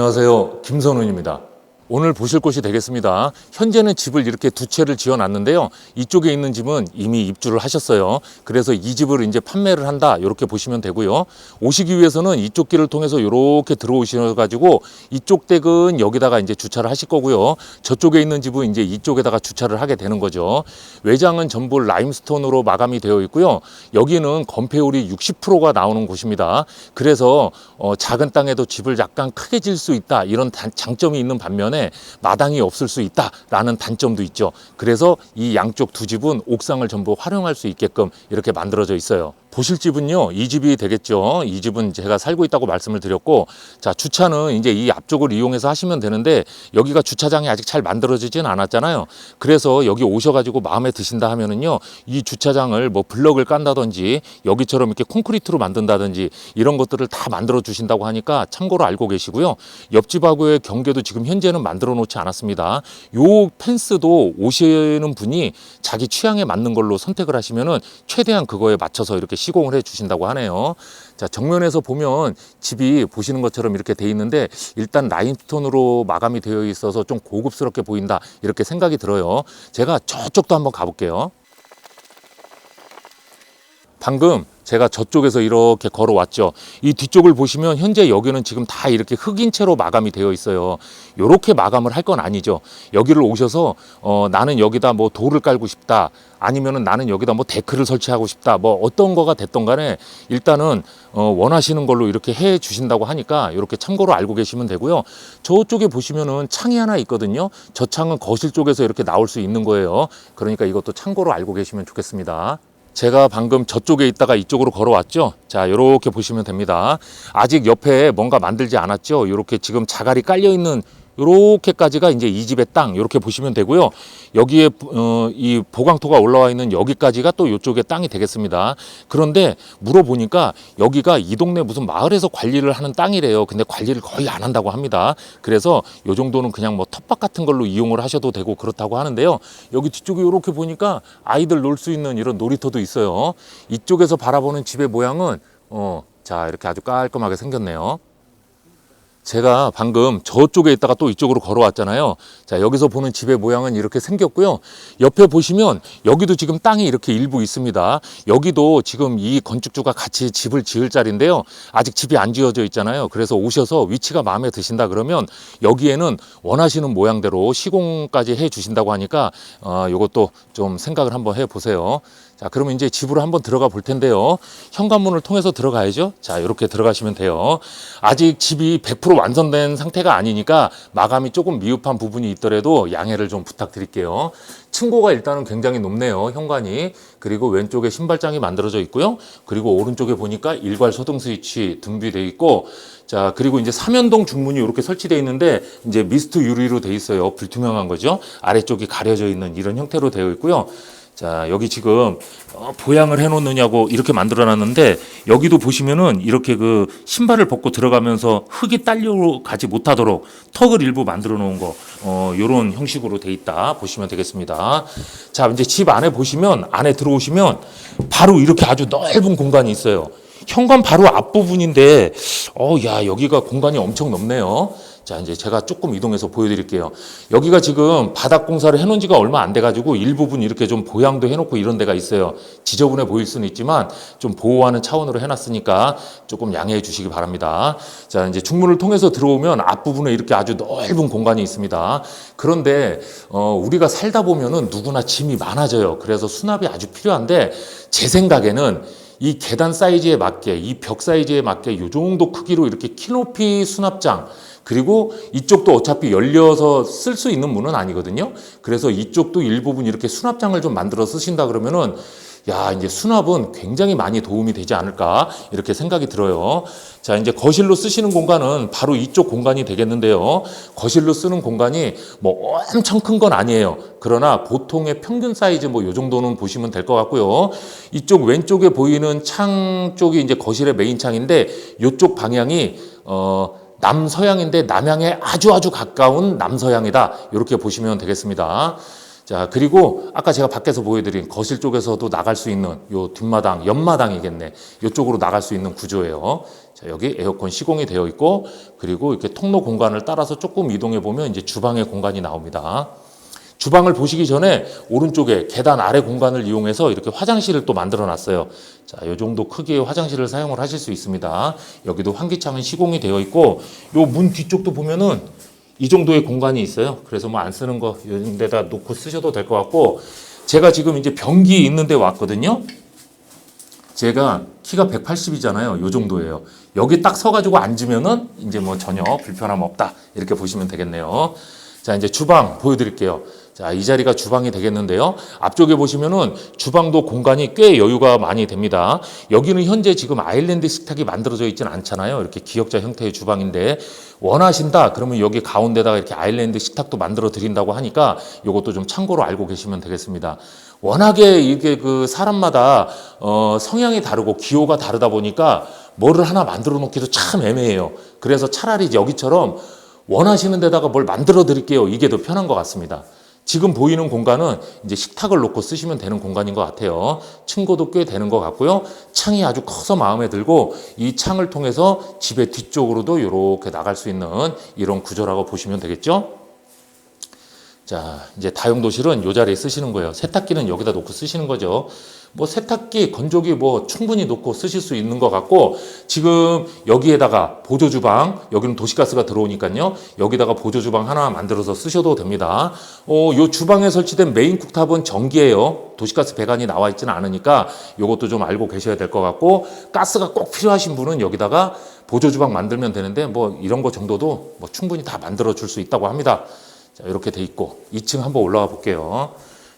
안녕하세요. 김선훈입니다. 오늘 보실 곳이 되겠습니다. 현재는 집을 이렇게 두 채를 지어 놨는데요. 이쪽에 있는 집은 이미 입주를 하셨어요. 그래서 이 집을 이제 판매를 한다. 이렇게 보시면 되고요. 오시기 위해서는 이쪽 길을 통해서 이렇게 들어오셔 가지고 이쪽 댁은 여기다가 이제 주차를 하실 거고요. 저쪽에 있는 집은 이제 이쪽에다가 주차를 하게 되는 거죠. 외장은 전부 라임스톤으로 마감이 되어 있고요. 여기는 건폐율이 60%가 나오는 곳입니다. 그래서 어, 작은 땅에도 집을 약간 크게 질 수 있다. 이런 단- 장점이 있는 반면에 마당이 없을 수 있다라는 단점도 있죠. 그래서 이 양쪽 두 집은 옥상을 전부 활용할 수 있게끔 이렇게 만들어져 있어요. 보실 집은요, 이 집이 되겠죠. 이 집은 제가 살고 있다고 말씀을 드렸고, 자, 주차는 이제 이 앞쪽을 이용해서 하시면 되는데, 여기가 주차장이 아직 잘 만들어지진 않았잖아요. 그래서 여기 오셔가지고 마음에 드신다 하면은요, 이 주차장을 뭐 블럭을 깐다든지, 여기처럼 이렇게 콘크리트로 만든다든지, 이런 것들을 다 만들어 주신다고 하니까 참고로 알고 계시고요. 옆집하고의 경계도 지금 현재는 만들어 놓지 않았습니다. 요 펜스도 오시는 분이 자기 취향에 맞는 걸로 선택을 하시면은 최대한 그거에 맞춰서 이렇게 시공을 해 주신다고 하네요. 자, 정면에서 보면 집이 보시는 것처럼 이렇게 돼 있는데 일단 라인스톤으로 마감이 되어 있어서 좀 고급스럽게 보인다. 이렇게 생각이 들어요. 제가 저쪽도 한번 가볼게요. 방금 제가 저쪽에서 이렇게 걸어왔죠. 이 뒤쪽을 보시면 현재 여기는 지금 다 이렇게 흑인 채로 마감이 되어 있어요. 이렇게 마감을 할 건 아니죠. 여기를 오셔서 어, 나는 여기다 뭐 돌을 깔고 싶다. 아니면은 나는 여기다 뭐 데크를 설치하고 싶다. 뭐 어떤 거가 됐던 간에 일단은 어, 원하시는 걸로 이렇게 해 주신다고 하니까 이렇게 참고로 알고 계시면 되고요. 저쪽에 보시면은 창이 하나 있거든요. 저 창은 거실 쪽에서 이렇게 나올 수 있는 거예요. 그러니까 이것도 참고로 알고 계시면 좋겠습니다. 제가 방금 저쪽에 있다가 이쪽으로 걸어왔죠. 자, 이렇게 보시면 됩니다. 아직 옆에 뭔가 만들지 않았죠. 이렇게 지금 자갈이 깔려 있는 요렇게까지가 이제 이 집의 땅 이렇게 보시면 되고요. 여기에 어, 이 보강토가 올라와 있는 여기까지가 또 이쪽의 땅이 되겠습니다. 그런데 물어보니까 여기가 이 동네 무슨 마을에서 관리를 하는 땅이래요. 근데 관리를 거의 안 한다고 합니다. 그래서 요 정도는 그냥 뭐 텃밭 같은 걸로 이용을 하셔도 되고 그렇다고 하는데요. 여기 뒤쪽에 이렇게 보니까 아이들 놀 수 있는 이런 놀이터도 있어요. 이쪽에서 바라보는 집의 모양은 어, 자 이렇게 아주 깔끔하게 생겼네요. 제가 방금 저쪽에 있다가 또 이쪽으로 걸어왔잖아요. 자, 여기서 보는 집의 모양은 이렇게 생겼고요. 옆에 보시면 여기도 지금 땅이 이렇게 일부 있습니다. 여기도 지금 이 건축주가 같이 집을 지을 자리인데요. 아직 집이 안 지어져 있잖아요. 그래서 오셔서 위치가 마음에 드신다 그러면 여기에는 원하시는 모양대로 시공까지 해 주신다고 하니까 어, 요것도 좀 생각을 한번 해 보세요. 자, 그러면 이제 집으로 한번 들어가 볼 텐데요. 현관문을 통해서 들어가야죠. 자, 이렇게 들어가시면 돼요. 아직 집이 100% 완성된 상태가 아니니까 마감이 조금 미흡한 부분이 있더라도 양해를 좀 부탁드릴게요. 층고가 일단은 굉장히 높네요. 현관이. 그리고 왼쪽에 신발장이 만들어져 있고요. 그리고 오른쪽에 보니까 일괄 소등 스위치 등비되어 있고 자, 그리고 이제 삼연동 중문이 이렇게 설치되어 있는데 이제 미스트 유리로 되어 있어요. 불투명한 거죠. 아래쪽이 가려져 있는 이런 형태로 되어 있고요. 자, 여기 지금 어, 보양을 해놓느냐고 이렇게 만들어 놨는데 여기도 보시면은 이렇게 그 신발을 벗고 들어가면서 흙이 딸려 가지 못하도록 턱을 일부 만들어 놓은 거, 어, 요런 형식으로 돼 있다 보시면 되겠습니다. 자, 이제 집 안에 보시면 안에 들어오시면 바로 이렇게 아주 넓은 공간이 있어요. 현관 바로 앞부분인데, 어, 야, 여기가 공간이 엄청 넓네요. 자, 이제 제가 조금 이동해서 보여드릴게요. 여기가 지금 바닥 공사를 해놓은 지가 얼마 안 돼가지고 일부분 이렇게 좀 보양도 해놓고 이런 데가 있어요. 지저분해 보일 수는 있지만 좀 보호하는 차원으로 해놨으니까 조금 양해해 주시기 바랍니다. 자, 이제 중문을 통해서 들어오면 앞부분에 이렇게 아주 넓은 공간이 있습니다. 그런데, 어, 우리가 살다 보면은 누구나 짐이 많아져요. 그래서 수납이 아주 필요한데 제 생각에는 이 계단 사이즈에 맞게 이 벽 사이즈에 맞게 이 정도 크기로 이렇게 키높이 수납장 그리고 이쪽도 어차피 열려서 쓸 수 있는 문은 아니거든요. 그래서 이쪽도 일부분 이렇게 수납장을 좀 만들어 쓰신다 그러면은 야, 이제 수납은 굉장히 많이 도움이 되지 않을까 이렇게 생각이 들어요. 자, 이제 거실로 쓰시는 공간은 바로 이쪽 공간이 되겠는데요. 거실로 쓰는 공간이 뭐 엄청 큰 건 아니에요. 그러나 보통의 평균 사이즈 뭐 요 정도는 보시면 될 것 같고요. 이쪽 왼쪽에 보이는 창 쪽이 이제 거실의 메인 창인데 이쪽 방향이 어 남서향인데 남향에 아주 아주 가까운 남서향이다. 이렇게 보시면 되겠습니다. 자, 그리고 아까 제가 밖에서 보여드린 거실 쪽에서도 나갈 수 있는 요 뒷마당, 옆마당이겠네. 요쪽으로 나갈 수 있는 구조예요. 자, 여기 에어컨 시공이 되어 있고, 그리고 이렇게 통로 공간을 따라서 조금 이동해 보면 이제 주방의 공간이 나옵니다. 주방을 보시기 전에 오른쪽에 계단 아래 공간을 이용해서 이렇게 화장실을 또 만들어 놨어요. 자, 요 정도 크기의 화장실을 사용을 하실 수 있습니다. 여기도 환기창은 시공이 되어 있고, 요 문 뒤쪽도 보면은 이 정도의 공간이 있어요. 그래서 뭐 안 쓰는 거 이런 데다 놓고 쓰셔도 될 것 같고, 제가 지금 이제 변기 있는 데 왔거든요. 제가 키가 180이잖아요. 요 정도예요. 여기 딱 서가지고 앉으면은 이제 뭐 전혀 불편함 없다. 이렇게 보시면 되겠네요. 자, 이제 주방 보여드릴게요. 자, 이 자리가 주방이 되겠는데요. 앞쪽에 보시면은 주방도 공간이 꽤 여유가 많이 됩니다. 여기는 현재 지금 아일랜드 식탁이 만들어져 있지는 않잖아요. 이렇게 기역자 형태의 주방인데 원하신다 그러면 여기 가운데다가 이렇게 아일랜드 식탁도 만들어 드린다고 하니까 이것도 좀 참고로 알고 계시면 되겠습니다. 워낙에 이게 그 사람마다 어 성향이 다르고 기호가 다르다 보니까 뭐를 하나 만들어 놓기도 참 애매해요. 그래서 차라리 여기처럼 원하시는 데다가 뭘 만들어 드릴게요. 이게 더 편한 것 같습니다. 지금 보이는 공간은 이제 식탁을 놓고 쓰시면 되는 공간인 것 같아요. 층고도 꽤 되는 것 같고요. 창이 아주 커서 마음에 들고 이 창을 통해서 집의 뒤쪽으로도 이렇게 나갈 수 있는 이런 구조라고 보시면 되겠죠. 자, 이제 다용도실은 이 자리에 쓰시는 거예요. 세탁기는 여기다 놓고 쓰시는 거죠. 뭐 세탁기, 건조기 뭐 충분히 놓고 쓰실 수 있는 것 같고 지금 여기에다가 보조 주방, 여기는 도시가스가 들어오니까요. 여기다가 보조 주방 하나 만들어서 쓰셔도 됩니다. 어, 요 주방에 설치된 메인 쿡탑은 전기예요. 도시가스 배관이 나와 있지는 않으니까 이것도 좀 알고 계셔야 될 것 같고 가스가 꼭 필요하신 분은 여기다가 보조 주방 만들면 되는데 뭐 이런 거 정도도 뭐 충분히 다 만들어 줄 수 있다고 합니다. 자, 이렇게 돼 있고 2층 한번 올라가 볼게요.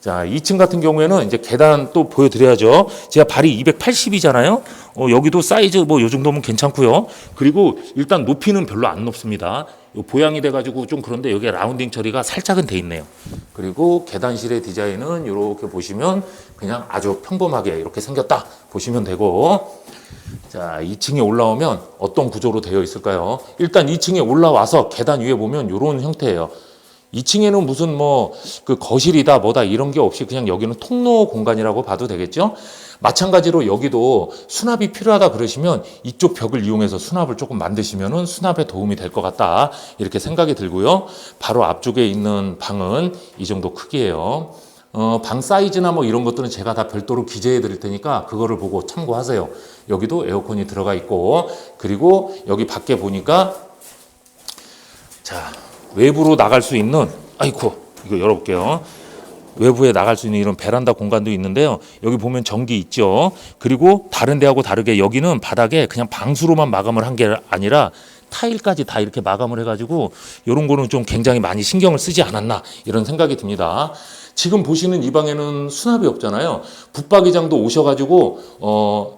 자, 2층 같은 경우에는 이제 계단 또 보여드려야죠. 제가 발이 280이잖아요. 어, 여기도 사이즈 뭐 요 정도면 괜찮고요. 그리고 일단 높이는 별로 안 높습니다. 요 보양이 돼가지고 좀 그런데 여기 라운딩 처리가 살짝은 돼 있네요. 그리고 계단실의 디자인은 이렇게 보시면 그냥 아주 평범하게 이렇게 생겼다 보시면 되고. 자, 2층에 올라오면 어떤 구조로 되어 있을까요? 일단 2층에 올라와서 계단 위에 보면 이런 형태예요. 2층에는 무슨 뭐 그 거실이다 뭐다 이런 게 없이 그냥 여기는 통로 공간이라고 봐도 되겠죠. 마찬가지로 여기도 수납이 필요하다 그러시면 이쪽 벽을 이용해서 수납을 조금 만드시면은 수납에 도움이 될 것 같다 이렇게 생각이 들고요. 바로 앞쪽에 있는 방은 이 정도 크기예요. 어, 방 사이즈나 뭐 이런 것들은 제가 다 별도로 기재해 드릴 테니까 그거를 보고 참고하세요. 여기도 에어컨이 들어가 있고 그리고 여기 밖에 보니까 자 외부로 나갈 수 있는 아이쿠 이거 열어볼게요. 외부에 나갈 수 있는 이런 베란다 공간도 있는데요. 여기 보면 전기 있죠. 그리고 다른 데하고 다르게 여기는 바닥에 그냥 방수로만 마감을 한 게 아니라 타일까지 다 이렇게 마감을 해가지고 이런 거는 좀 굉장히 많이 신경을 쓰지 않았나 이런 생각이 듭니다. 지금 보시는 이 방에는 수납이 없잖아요. 붙박이장도 오셔가지고 어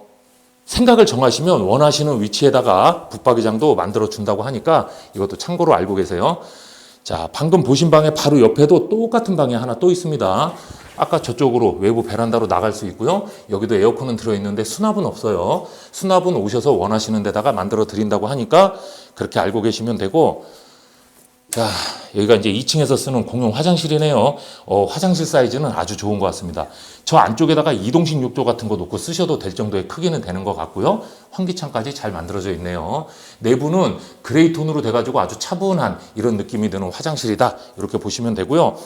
생각을 정하시면 원하시는 위치에다가 붙박이장도 만들어 준다고 하니까 이것도 참고로 알고 계세요. 자, 방금 보신 방의 바로 옆에도 똑같은 방이 하나 또 있습니다. 아까 저쪽으로 외부 베란다로 나갈 수 있고요. 여기도 에어컨은 들어있는데 수납은 없어요. 수납은 오셔서 원하시는 데다가 만들어 드린다고 하니까 그렇게 알고 계시면 되고 자, 여기가 이제 2층에서 쓰는 공용 화장실이네요. 어, 화장실 사이즈는 아주 좋은 것 같습니다. 저 안쪽에다가 이동식 욕조 같은 거 놓고 쓰셔도 될 정도의 크기는 되는 것 같고요. 환기창까지 잘 만들어져 있네요. 내부는 그레이 톤으로 돼가지고 아주 차분한 이런 느낌이 드는 화장실이다. 이렇게 보시면 되고요.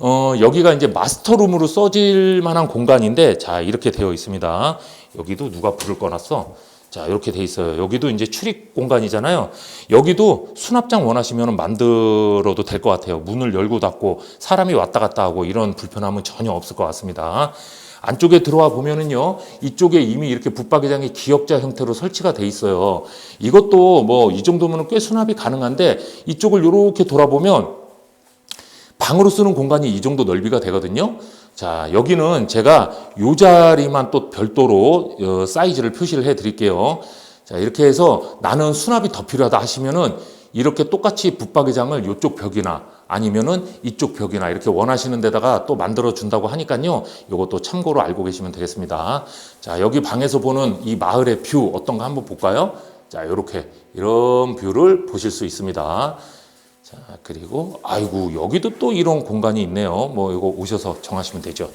어, 여기가 이제 마스터룸으로 써질 만한 공간인데, 자, 이렇게 되어 있습니다. 여기도 누가 불을 꺼놨어? 자, 이렇게 돼 있어요. 여기도 이제 출입 공간이잖아요. 여기도 수납장 원하시면 만들어도 될 것 같아요. 문을 열고 닫고 사람이 왔다 갔다 하고 이런 불편함은 전혀 없을 것 같습니다. 안쪽에 들어와 보면은요, 이쪽에 이미 이렇게 붙박이장이 기역자 형태로 설치가 돼 있어요. 이것도 뭐 이 정도면 꽤 수납이 가능한데 이쪽을 이렇게 돌아보면 방으로 쓰는 공간이 이 정도 넓이가 되거든요. 자, 여기는 제가 요 자리만 또 별도로 어, 사이즈를 표시를 해 드릴게요. 자, 이렇게 해서 나는 수납이 더 필요하다 하시면은 이렇게 똑같이 붙박이장을 이쪽 벽이나 아니면은 이쪽 벽이나 이렇게 원하시는 데다가 또 만들어 준다고 하니까요. 이것도 참고로 알고 계시면 되겠습니다. 자, 여기 방에서 보는 이 마을의 뷰 어떤가 한번 볼까요? 자, 이렇게 이런 뷰를 보실 수 있습니다. 자, 그리고 아이고 여기도 또 이런 공간이 있네요. 뭐 이거 오셔서 정하시면 되죠.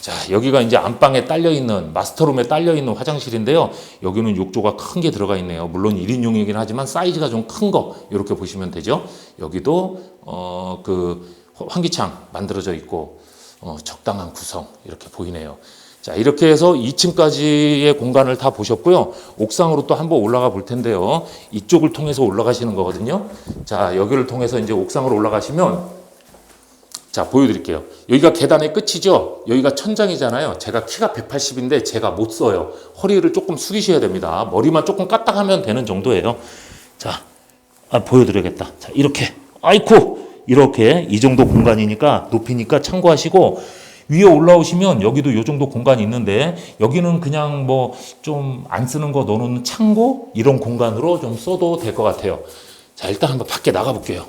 자, 여기가 이제 안방에 딸려 있는 마스터룸에 딸려 있는 화장실인데요. 여기는 욕조가 큰 게 들어가 있네요. 물론 1인용이긴 하지만 사이즈가 좀 큰 거 이렇게 보시면 되죠. 여기도 어 그 환기창 만들어져 있고 어 적당한 구성 이렇게 보이네요. 자, 이렇게 해서 2층까지의 공간을 다 보셨고요. 옥상으로 또 한번 올라가 볼 텐데요. 이쪽을 통해서 올라가시는 거거든요. 자, 여기를 통해서 이제 옥상으로 올라가시면 자, 보여드릴게요. 여기가 계단의 끝이죠? 여기가 천장이잖아요. 제가 키가 180인데 제가 못 써요. 허리를 조금 숙이셔야 됩니다. 머리만 조금 까딱하면 되는 정도예요. 자, 아, 보여드려야겠다. 자, 이렇게. 아이코! 이렇게 이 정도 공간이니까 높이니까 참고하시고 위에 올라오시면 여기도 이 정도 공간이 있는데 여기는 그냥 뭐 좀 안 쓰는 거 넣어놓는 창고 이런 공간으로 좀 써도 될 것 같아요. 자, 일단 한번 밖에 나가 볼게요.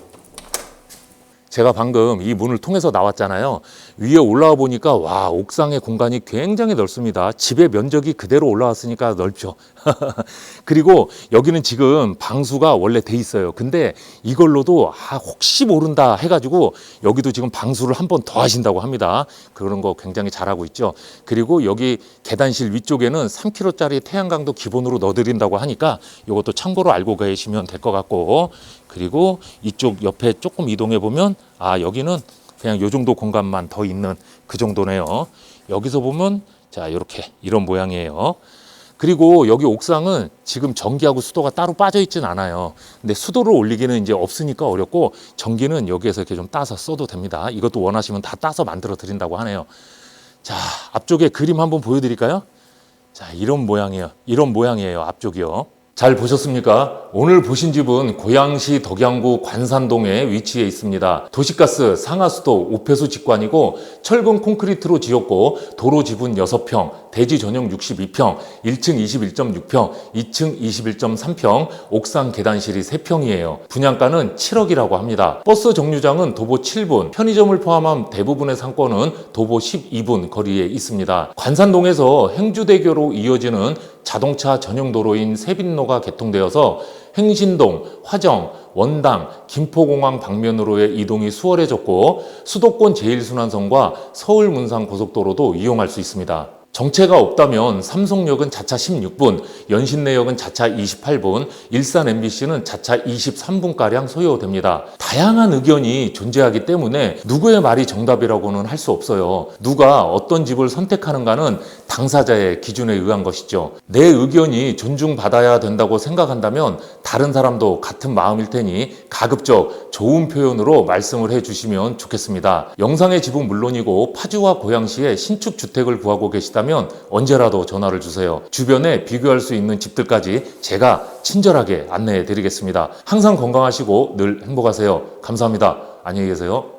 제가 방금 이 문을 통해서 나왔잖아요. 위에 올라와 보니까 와 옥상의 공간이 굉장히 넓습니다. 집의 면적이 그대로 올라왔으니까 넓죠. 그리고 여기는 지금 방수가 원래 돼 있어요. 근데 이걸로도 아, 혹시 모른다 해가지고 여기도 지금 방수를 한 번 더 하신다고 합니다. 그런 거 굉장히 잘하고 있죠. 그리고 여기 계단실 위쪽에는 3kg짜리 태양광도 기본으로 넣어드린다고 하니까 이것도 참고로 알고 계시면 될 것 같고 그리고 이쪽 옆에 조금 이동해 보면 아 여기는 그냥 요 정도 공간만 더 있는 그 정도네요. 여기서 보면 자 이렇게 이런 모양이에요. 그리고 여기 옥상은 지금 전기하고 수도가 따로 빠져 있진 않아요. 근데 수도를 올리기는 이제 없으니까 어렵고 전기는 여기에서 이렇게 좀 따서 써도 됩니다. 이것도 원하시면 다 따서 만들어 드린다고 하네요. 자, 앞쪽에 그림 한번 보여드릴까요? 자, 이런 모양이에요. 이런 모양이에요. 앞쪽이요. 잘 보셨습니까? 오늘 보신 집은 고양시 덕양구 관산동에 위치해 있습니다. 도시가스, 상하수도, 오폐수 직관이고 철근 콘크리트로 지었고 도로 지분 6평, 대지 전용 62평, 1층 21.6평, 2층 21.3평, 옥상 계단실이 3평이에요. 분양가는 7억이라고 합니다. 버스 정류장은 도보 7분, 편의점을 포함한 대부분의 상권은 도보 12분 거리에 있습니다. 관산동에서 행주대교로 이어지는 자동차 전용 도로인 세빈로가 개통되어서 행신동, 화정, 원당, 김포공항 방면으로의 이동이 수월해졌고 수도권 제1순환선과 서울 문상 고속도로도 이용할 수 있습니다. 정체가 없다면 삼성역은 자차 16분, 연신내역은 자차 28분, 일산 MBC는 자차 23분가량 소요됩니다. 다양한 의견이 존재하기 때문에 누구의 말이 정답이라고는 할 수 없어요. 누가 어떤 집을 선택하는가는 당사자의 기준에 의한 것이죠. 내 의견이 존중받아야 된다고 생각한다면 다른 사람도 같은 마음일 테니 가급적 좋은 표현으로 말씀을 해 주시면 좋겠습니다. 영상의 집은 물론이고 파주와 고양시에 신축 주택을 구하고 계시 다면 언제라도 전화를 주세요. 주변에 비교할 수 있는 집들까지 제가 친절하게 안내해 드리겠습니다. 항상 건강하시고 늘 행복하세요. 감사합니다. 안녕히 계세요.